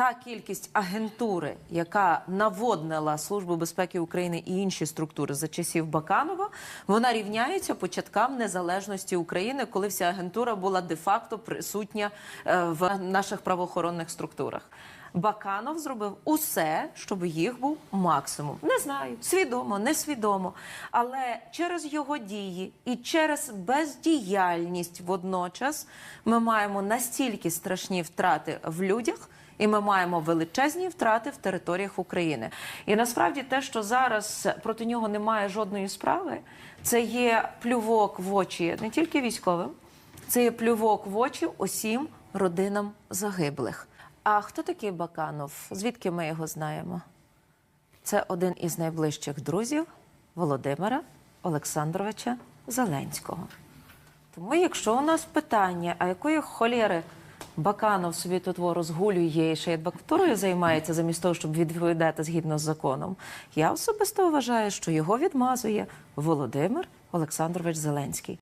та кількість агентури, яка наводнила Службу безпеки України і інші структури за часів Баканова, вона рівняється початкам незалежності України, коли вся агентура була де-факто присутня е, в наших правоохоронних структурах. Баканов зробив усе, щоб їх був максимум. Не знаю, свідомо, несвідомо. Але через його дії і через бездіяльність водночас ми маємо настільки страшні втрати в людях. І ми маємо величезні втрати в територіях України. І насправді те, що зараз проти нього немає жодної справи, це є плювок в очі не тільки військовим, це є плювок в очі усім родинам загиблих. А хто такий Баканов? Звідки ми його знаємо? Це один із найближчих друзів Володимира Олександровича Зеленського. Тому, якщо у нас питання, а якої холєри Баканов собі тут во розгулює і ще й адвокатурою займається замість того, щоб відповідати згідно з законом, я особисто вважаю, що його відмазує Володимир Олександрович Зеленський.